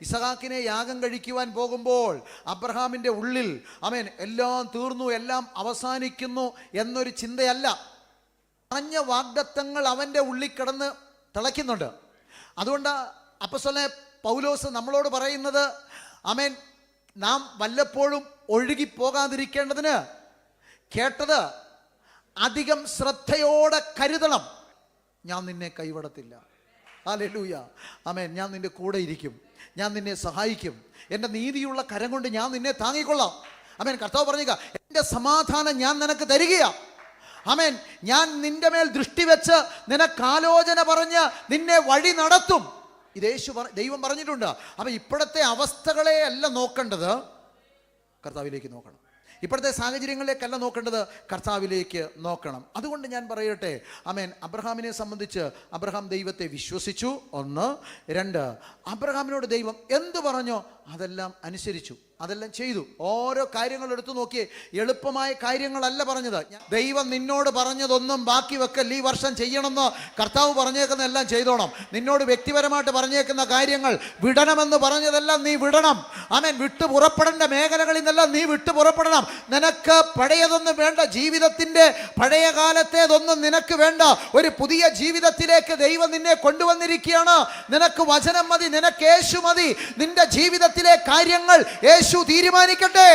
ഇസഹാക്കിനെ യാഗം കഴിക്കുവാൻ പോകുമ്പോൾ അബ്രഹാമിന്റെ ഉള്ളിൽ അമേൻ എല്ലാം തീർന്നു എല്ലാം അവസാനിക്കുന്നു എന്നൊരു ചിന്തയല്ല. പറഞ്ഞ വാഗ്ദത്തങ്ങൾ അവന്റെ ഉള്ളിൽ കിടന്ന് തിളയ്ക്കുന്നുണ്ട്. അതുകൊണ്ട് അപ്പസ്വലെ പൗലോസ് നമ്മളോട് പറയുന്നത് അമേൻ നാം വല്ലപ്പോഴും ഒഴുകിപ്പോകാതിരിക്കേണ്ടതിന് കേട്ടത് അധികം ശ്രദ്ധയോടെ കരുതണം. ഞാൻ നിന്നെ കൈവിടത്തില്ല. ഹാലൂയ അമേ ഞാൻ നിന്റെ കൂടെ ഇരിക്കും. ഞാൻ നിന്നെ സഹായിക്കും. എന്റെ നീതിയുള്ള കരം കൊണ്ട് ഞാൻ നിന്നെ താങ്ങിക്കൊള്ളാം. അമേൻ കർത്താവ് പറഞ്ഞുക എന്റെ സമാധാനം ഞാൻ നിനക്ക് തരികയാ. അമേൻ ഞാൻ നിന്റെ മേൽ ദൃഷ്ടി വെച്ച് നിനക്കാലോചന പറഞ്ഞ് നിന്നെ വഴി നടത്തും. ഇത് യേശു ദൈവം പറഞ്ഞിട്ടുണ്ട്. അപ്പം ഇപ്പോഴത്തെ അവസ്ഥകളെ അല്ല നോക്കേണ്ടത്. കർത്താവിലേക്ക് നോക്കണം. ഇപ്പോഴത്തെ സാഹചര്യങ്ങളിലേക്കല്ല നോക്കേണ്ടത് കർത്താവിലേക്ക് നോക്കണം. അതുകൊണ്ട് ഞാൻ പറയട്ടെ അമേൻ അബ്രഹാമിനെ സംബന്ധിച്ച് അബ്രഹാം ദൈവത്തെ വിശ്വസിച്ചു. ഒന്ന്. രണ്ട്. അബ്രഹാമിനോട് ദൈവം എന്ത് പറഞ്ഞോ അതെല്ലാം അനുസരിച്ചു. അതെല്ലാം ചെയ്തു. ഓരോ കാര്യങ്ങൾ എടുത്തു നോക്കിയേ എളുപ്പമായ കാര്യങ്ങളല്ല പറഞ്ഞത്. ദൈവം നിന്നോട് പറഞ്ഞതൊന്നും ബാക്കി വെക്കൽ ഈ വർഷം ചെയ്യണമെന്ന് കർത്താവ് പറഞ്ഞേക്കുന്ന എല്ലാം ചെയ്തോണം. നിന്നോട് വ്യക്തിപരമായിട്ട് പറഞ്ഞേക്കുന്ന കാര്യങ്ങൾ വിടണമെന്ന് പറഞ്ഞതെല്ലാം നീ വിടണം. ആമേൻ. വിട്ടു പുറപ്പെടേണ്ട മേഖലകളിൽ നിന്നെല്ലാം നീ വിട്ടു പുറപ്പെടണം. നിനക്ക് പഴയതൊന്നും വേണ്ട. ജീവിതത്തിന്റെ പഴയ കാലത്തേതൊന്നും നിനക്ക് വേണ്ട. ഒരു പുതിയ ജീവിതത്തിലേക്ക് ദൈവം നിന്നെ കൊണ്ടുവന്നിരിക്കുകയാണ്. നിനക്ക് വചനം മതി. നിനക്ക് യേശു മതി. നിന്റെ ജീവിതത്തിലെ കാര്യങ്ങൾ യേശു തീരുമാനിക്കട്ടെ.